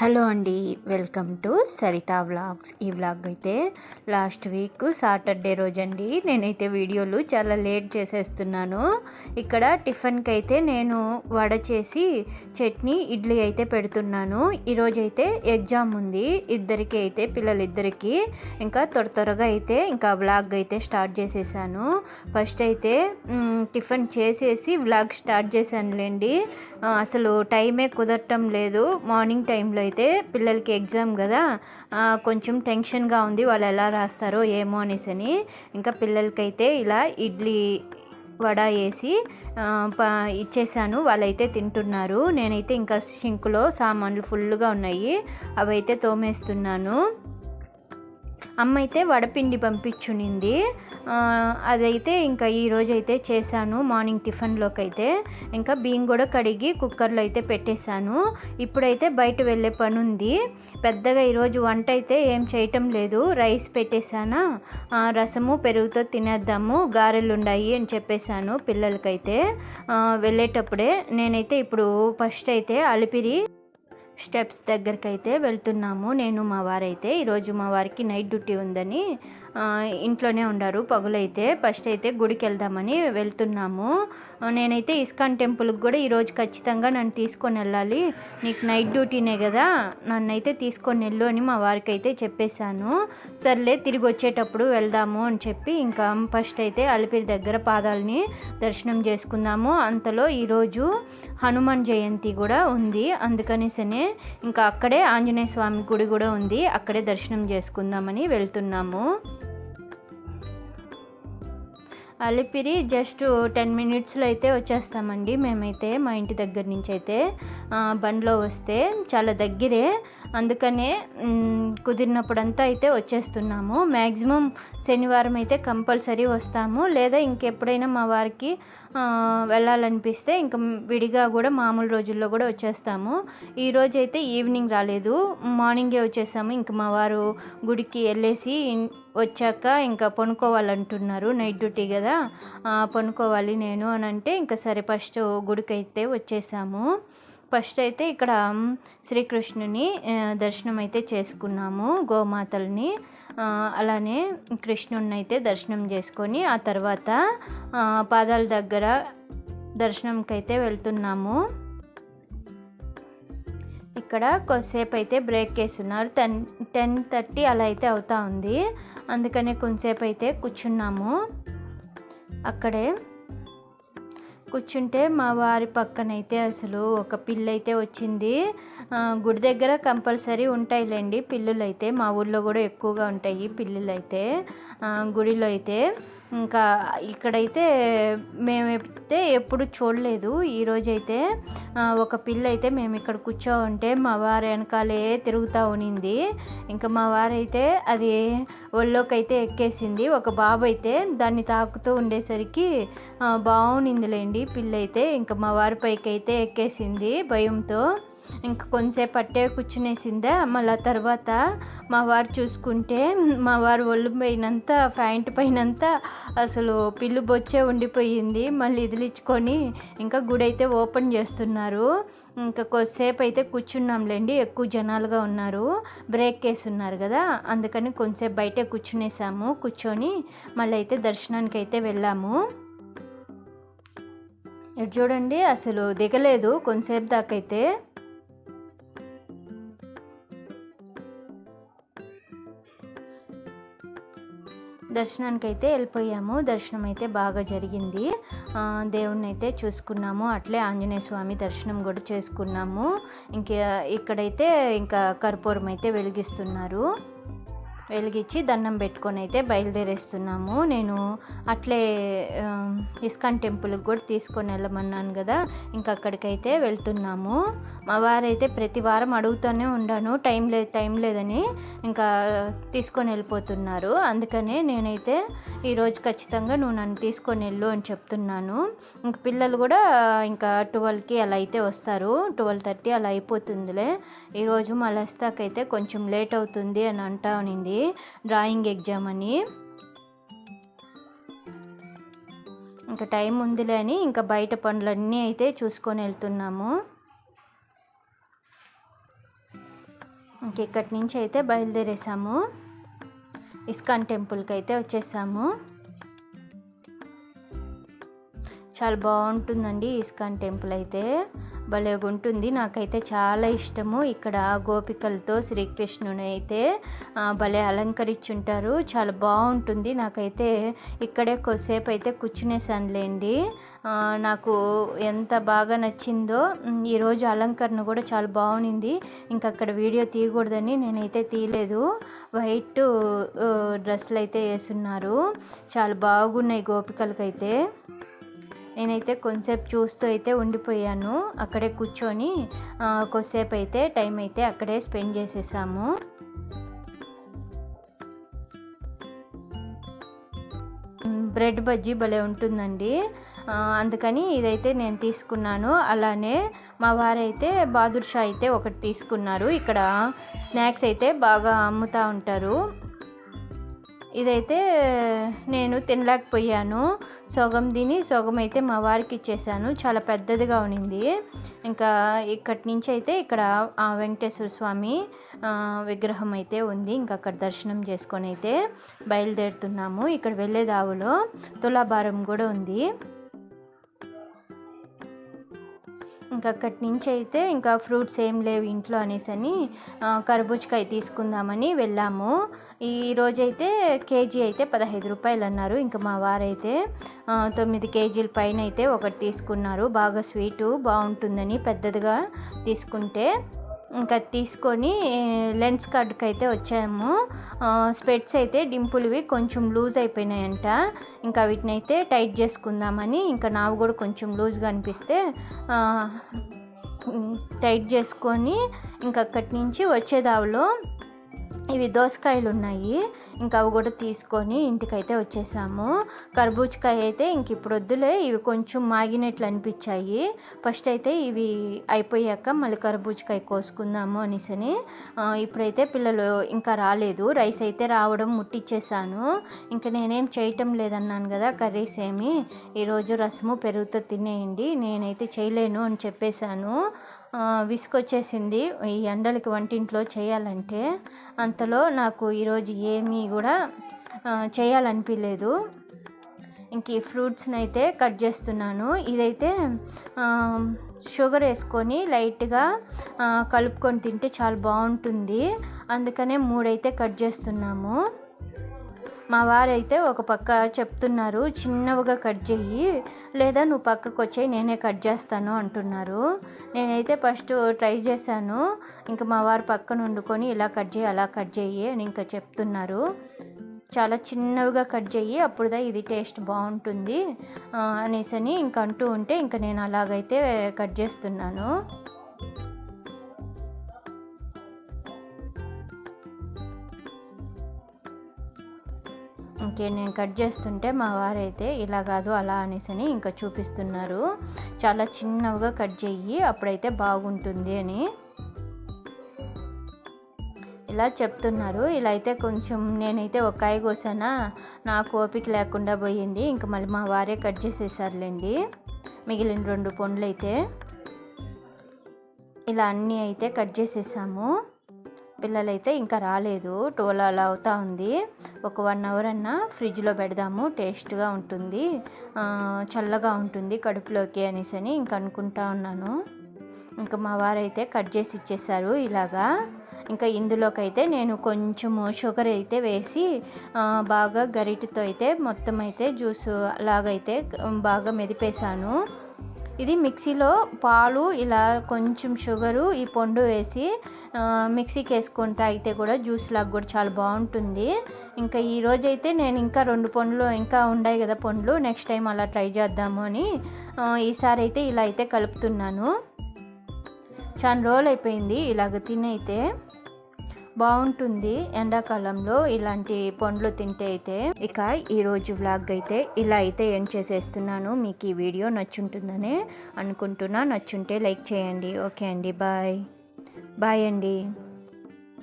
Hello అండి welcome to Saritha vlogs. ఈ vlog అయితే లాస్ట్ వీక్ సాటర్డే రోజండి. నేనైతే వీడియోలు చాలా లేట్ చేసేస్తున్నాను. ఇక్కడ టిఫిన్కి అయితే నేను వడ చేసి చట్నీ ఇడ్లీ అయితే పెడుతున్నాను. ఈరోజైతే ఎగ్జామ్ ఉంది. ఇద్దరికి అయితే పిల్లలిద్దరికి ఇంకా త్వర త్వరగా అయితే ఇంకా వ్లాగ్ అయితే స్టార్ట్ చేసేసాను. ఫస్ట్ అయితే టిఫిన్ చేసేసి వ్లాగ్ స్టార్ట్ చేశానులేండి. అసలు టైమే కుదరటం లేదు. మార్నింగ్ టైంలో అయితే పిల్లలకి ఎగ్జామ్ కదా కొంచెం టెన్షన్గా ఉంది వాళ్ళు ఎలా రాస్తారో ఏమో అనేసి అని ఇంకా పిల్లలకైతే ఇలా ఇడ్లీ వడ వేసి ప- ఇచ్చేసాను. వాళ్ళైతే తింటున్నారు. నేనైతే ఇంకా షింకులో సామాన్లు ఫుల్గా ఉన్నాయి. అవైతే తోమేస్తున్నాను. అమ్మ అయితే వడపిండి పంపించునింది. అదైతే ఇంకా ఈరోజు అయితే చేశాను మార్నింగ్ టిఫిన్లోకి అయితే ఇంకా బియ్యం కూడా కడిగి కుక్కర్లో అయితే పెట్టేశాను. ఇప్పుడైతే బయట వెళ్ళే పని ఉంది పెద్దగా ఈరోజు వంట అయితే ఏం చేయటం లేదు. రైస్ పెట్టేశానా? రసము పెరుగుతో తినేద్దాము గారెలు ఉన్నాయి అని చెప్పేశాను పిల్లలకైతే. వెళ్ళేటప్పుడే నేనైతే ఇప్పుడు ఫస్ట్ అయితే అలిపిరి స్టెప్స్ దగ్గరికి అయితే వెళ్తున్నాము. నేను మా వారైతే. ఈరోజు మా వారికి నైట్ డ్యూటీ ఉందని ఇంట్లోనే ఉండారు. పగులైతే ఫస్ట్ అయితే గుడికి వెళ్దామని వెళ్తున్నాము. నేనైతే ఇస్కాన్ టెంపుల్కి కూడా ఈరోజు ఖచ్చితంగా నన్ను తీసుకొని వెళ్ళాలి. నీకు నైట్ డ్యూటీనే కదా. నన్ను అయితే తీసుకొని వెళ్ళు అని మా వారికి అయితే చెప్పేశాను. సర్లే తిరిగి వచ్చేటప్పుడు వెళ్దాము అని చెప్పి ఇంకా ఫస్ట్ అయితే అలిపిరి దగ్గర పాదాలని దర్శనం చేసుకుందాము. అంతలో ఈరోజు హనుమాన్ జయంతి కూడా ఉంది. అందుకనేసనే ఇంకా అక్కడే ఆంజనేయ స్వామి గుడి కూడా ఉంది. అక్కడే దర్శనం చేసుకుందామని వెళ్తున్నాము. అలిపిరి జస్ట్ టెన్ మినిట్స్లో అయితే వచ్చేస్తామండి. మేమైతే మా ఇంటి దగ్గర నుంచి అయితే బండిలో వస్తే చాలా దగ్గరే. అందుకనే కుదిరినప్పుడంతా అయితే వచ్చేస్తున్నాము. మ్యాక్సిమం శనివారం అయితే కంపల్సరీ వస్తాము. లేదా ఇంకెప్పుడైనా మా వారికి వెళ్ళాలనిపిస్తే ఇంకా విడిగా కూడా మామూలు రోజుల్లో కూడా వచ్చేస్తాము. ఈరోజు అయితే ఈవినింగ్ రాలేదు. మార్నింగే వచ్చేసాము. ఇంకా మా వారు గుడికి వెళ్ళేసి వచ్చాక ఇంకా పనుకోవాలంటున్నారు. నైట్ డ్యూటీ కదా. పనుకోవాలి నేను అని అంటే ఇంకా సరే ఫస్ట్ గుడికి అయితే వచ్చేసాము. ఫస్ట్ అయితే ఇక్కడ శ్రీకృష్ణుని దర్శనం అయితే చేసుకున్నాము గోమాతల్ని. అలానే కృష్ణుని అయితే దర్శనం చేసుకొని ఆ తర్వాత పాదాల దగ్గర దర్శనంకైతే వెళ్తున్నాము. ఇక్కడ కొద్దిసేపు అయితే బ్రేక్ వేస్తున్నారు. టెన్ టెన్ థర్టీ అలా అయితే అవుతా ఉంది. అందుకనే కొంతసేపు అయితే కూర్చున్నాము. అక్కడే కూర్చుంటే మా వారి పక్కనైతే అసలు ఒక పిల్ల అయితే వచ్చింది గుడి దగ్గర కంపల్సరీ ఉంటాయిలేండి. పిల్లులు అయితే మా ఊళ్ళో కూడా ఎక్కువగా ఉంటాయి పిల్లులు అయితే గుడిలో అయితే ఇంకా ఇక్కడైతే మేమైతే ఎప్పుడు చూడలేదు. ఈరోజైతే ఒక పిల్ల అయితే మేము ఇక్కడ కూర్చో ఉంటే మా వారు వెనకాలే తిరుగుతూ ఉనింది. ఇంకా మా వారైతే అది ఒళ్ళోకి అయితే ఎక్కేసింది. ఒక బాబు అయితే దాన్ని తాకుతూ ఉండేసరికి బాగునిందిలేండి పిల్ల అయితే ఇంకా మా వారి పైకి అయితే ఎక్కేసింది భయంతో. ఇంకా కొంతసేపు అట్టే కూర్చునేసిందా. మళ్ళీ తర్వాత మా వారు చూసుకుంటే మా వారు ఒళ్ళు పోయినంత ప్యాంట్ పైనంతా అసలు పిల్లు బొచ్చే ఉండిపోయింది. మళ్ళీ ఇదిలించుకొని ఇంకా గుడి అయితే ఓపెన్ చేస్తున్నారు. ఇంకా కొద్దిసేపు అయితే కూర్చున్నాంలేండి ఎక్కువ జనాలుగా ఉన్నారు. బ్రేక్ వేసున్నారు కదా అందుకని కొంచెంసేపు బయటే కూర్చునేసాము. కూర్చొని మళ్ళీ అయితే దర్శనానికి అయితే వెళ్ళాము. ఇటు చూడండి అసలు దిగలేదు. కొంతసేపు దాకైతే దర్శనానికి అయితే వెళ్ళిపోయాము. దర్శనం అయితే బాగా జరిగింది. దేవుణ్ణి అయితే చూసుకున్నాము. అట్లే ఆంజనేయ స్వామి దర్శనం కూడా చేసుకున్నాము. ఇంకా ఇక్కడైతే ఇంకా కర్పూరం అయితే వెలిగిస్తున్నారు. వెలిగించి దండం పెట్టుకొని అయితే బయలుదేరేస్తున్నాము. నేను అట్లే ఇస్కాన్ టెంపుల్కి కూడా తీసుకొని వెళ్ళమన్నాను కదా ఇంకా అక్కడికైతే వెళ్తున్నాము. మా వారైతే ప్రతి వారం అడుగుతూనే ఉండాను టైం లేదు టైం లేదని ఇంకా తీసుకొని వెళ్ళిపోతున్నారు. అందుకనే నేనైతే ఈరోజు ఖచ్చితంగా నువ్వు నన్ను తీసుకొని వెళ్ళు అని చెప్తున్నాను. ఇంక పిల్లలు కూడా ఇంకా ట్వెల్వ్కి అలా అయితే వస్తారు. ట్వెల్వ్ థర్టీ అలా అయిపోతుందిలే. ఈరోజు మా లస్తాకైతే కొంచెం లేట్ అవుతుంది అని అంటా ఉనింది డ్రాయింగ్ ఎగ్జామ్ అని. ఇంకా టైం ఉందిలే అని ఇంకా బయట పనులన్నీ అయితే చూసుకొని వెళ్తున్నాము. ఇంక ఇక్కడి నుంచి అయితే బయలుదేరేసాము? ఇస్కాన్ టెంపుల్కి అయితే వచ్చేసాము. చాలా బాగుంటుందండి ఇస్కాన్ టెంపుల్ అయితే. భలే ఉంటుంది నాకైతే చాలా ఇష్టము. ఇక్కడ గోపికలతో శ్రీకృష్ణుని అయితే భలే అలంకరించుంటారు. చాలా బాగుంటుంది. నాకైతే ఇక్కడే కొద్దిసేపు అయితే కూర్చునేసానులేండి నాకు ఎంత బాగా నచ్చిందో ఈరోజు అలంకరణ కూడా చాలా బాగుంది ఇంకా అక్కడ వీడియో తీయకూడదని నేనైతే తీయలేదు. వైట్ డ్రెస్సులు అయితే వేసున్నారు. చాలా బాగున్నాయి గోపికలకైతే. నేనైతే కొంచెంసేపు చూస్తూ అయితే ఉండిపోయాను. అక్కడే కూర్చొని కొద్దిసేపు అయితే టైం అయితే అక్కడే స్పెండ్ చేసేసాము. బ్రెడ్ బజ్జీ భలే ఉంటుందండి. అందుకని ఇదైతే నేను తీసుకున్నాను. అలానే మా వారైతే బాదుర్షా అయితే ఒకటి తీసుకున్నారు. ఇక్కడ స్నాక్స్ అయితే బాగా అమ్ముతూ ఉంటారు. ఇదైతే నేను తినలేకపోయాను. సగం తిని సగం అయితే మా వారికి ఇచ్చేసాను. చాలా పెద్దదిగా ఉన్నింది ఇంకా ఇక్కడి నుంచి అయితే ఇక్కడ వెంకటేశ్వర స్వామి విగ్రహం అయితే ఉంది. ఇంకా అక్కడ దర్శనం చేసుకొని అయితే బయలుదేరుతున్నాము. ఇక్కడ వెళ్ళే దావులో తులాభారం కూడా ఉంది. ఇంకా అక్కడి నుంచి అయితే ఇంకా ఫ్రూట్స్ ఏం లేవు ఇంట్లో అనేసి అని కర్బూజకాయ తీసుకుందామని వెళ్ళాము. ఈ రోజైతే కేజీ అయితే పదహైదు రూపాయలు అన్నారు ఇంకా మా వారైతే తొమ్మిది కేజీల పైన అయితే ఒకటి తీసుకున్నారు. బాగా స్వీటు బాగుంటుందని పెద్దదిగా తీసుకుంటే ఇంకా తీసుకొని లెన్స్ కార్డ్కి అయితే వచ్చాము. స్పెట్స్ అయితే డింపుల్వి కొంచెం లూజ్ అయిపోయినాయంట. ఇంకా వీటిని అయితే టైట్ చేసుకుందామని ఇంకా నావి కూడా కొంచెం లూజ్గా అనిపిస్తే టైట్ చేసుకొని ఇంకా అక్కడి నుంచి వచ్చేదావులో ఇవి దోసకాయలు ఉన్నాయి ఇంకా అవి కూడా తీసుకొని ఇంటికైతే వచ్చేసాము. కర్బూజకాయ అయితే ఇంక ఇప్పుడు వద్దులే ఇవి కొంచెం మాగినట్లు అనిపించాయి. ఫస్ట్ అయితే ఇవి అయిపోయాక మళ్ళీ కర్బూజకాయ కోసుకుందాము అనేసని. ఇప్పుడైతే పిల్లలు ఇంకా రాలేదు. రైస్ అయితే రావడం ముట్టిచ్చేసాను. ఇంకా నేనేం చేయటం లేదన్నాను కదా కర్రీస్ ఏమి. ఈరోజు రసము పెరుగుతో తినేయండి. నేనైతే చేయలేను అని చెప్పేశాను. విసుకొచ్చేసింది ఈ ఎండలకి వంటింట్లో చేయాలంటే అంతలో నాకు ఈరోజు ఏమీ కూడా చేయాలనిపించలేదు ఇంక ఈ ఫ్రూట్స్ని అయితే కట్ చేస్తున్నాను. ఇదైతే షుగర్ వేసుకొని లైట్గా కలుపుకొని తింటే చాలా బాగుంటుంది. అందుకనే మూడైతే కట్ చేస్తున్నాము. మా వారైతే ఒక పక్క చెప్తున్నారు చిన్నవిగా కట్ చెయ్యి లేదా నువ్వు పక్కకు వచ్చాయి నేనే కట్ చేస్తాను అంటున్నారు. నేనైతే ఫస్ట్ ట్రై చేశాను ఇంకా మా వారు పక్కన వండుకొని ఇలా కట్ చేయి అలా కట్ చేయి అని ఇంకా చెప్తున్నారు. చాలా చిన్నవిగా కట్ చేయి అప్పుడుదా ఇది టేస్ట్ బాగుంటుంది అనేసి అని ఇంక అంటూ ఉంటే ఇంకా నేను అలాగైతే కట్ చేస్తున్నాను. ఇంకే నేను కట్ చేస్తుంటే మా వారైతే ఇలా కాదు అలా అనేసి ఇంకా చూపిస్తున్నారు. చాలా చిన్నవిగా కట్ చెయ్యి అప్పుడైతే బాగుంటుంది అని. ఇలా చెప్తున్నారు. ఇలా అయితే కొంచెం నేనైతే ఒక కోసానా నాకు ఓపిక లేకుండా పోయింది. ఇంకా మళ్ళీ మా వారే కట్ చేసేసారులేండి మిగిలిన రెండు పండ్లు అయితే ఇలా అన్నీ అయితే కట్ చేసేసాము. పిల్లలైతే ఇంకా రాలేదు. టోల్ అలా అవుతా ఉంది. ఒక వన్ అవర్ అన్నా ఫ్రిడ్జ్లో పెడదాము. టేస్ట్గా ఉంటుంది. చల్లగా ఉంటుంది కడుపులోకి అనేసి అని ఇంక అనుకుంటా ఉన్నాను. ఇంకా మా వారైతే కట్ చేసి ఇచ్చేసారు ఇలాగా. ఇంకా ఇందులోకైతే నేను కొంచెము షుగర్ అయితే వేసి బాగా గరిటితో అయితే మొత్తం అయితే జ్యూస్ లాగైతే బాగా మెదిపేశాను. ఇది మిక్సీలో పాలు ఇలా కొంచెం షుగరు ఈ పండు వేసి మిక్సీకి వేసుకొని తాగితే కూడా జ్యూస్ లాగా కూడా చాలా బాగుంటుంది. ఇంకా ఈరోజు అయితే నేను ఇంకా రెండు పండ్లు ఇంకా ఉన్నాయి కదా పండ్లు నెక్స్ట్ టైం అలా ట్రై చేద్దాము అని ఈసారి అయితే ఇలా అయితే కలుపుతున్నాను. చాలా రోజులు అయిపోయింది ఇలాగ తినైతే. బాగుంటుంది ఎండాకాలంలో ఇలాంటి పండ్లు తింటే అయితే. ఇక ఈరోజు వ్లాగ్ అయితే ఇలా అయితే ఎండ్ చేసేస్తున్నాను. మీకు ఈ వీడియో నచ్చుంటుందని అనుకుంటున్నా. నచ్చుంటే లైక్ చేయండి. ఓకే అండి. బాయ్. బాయ్ అండి.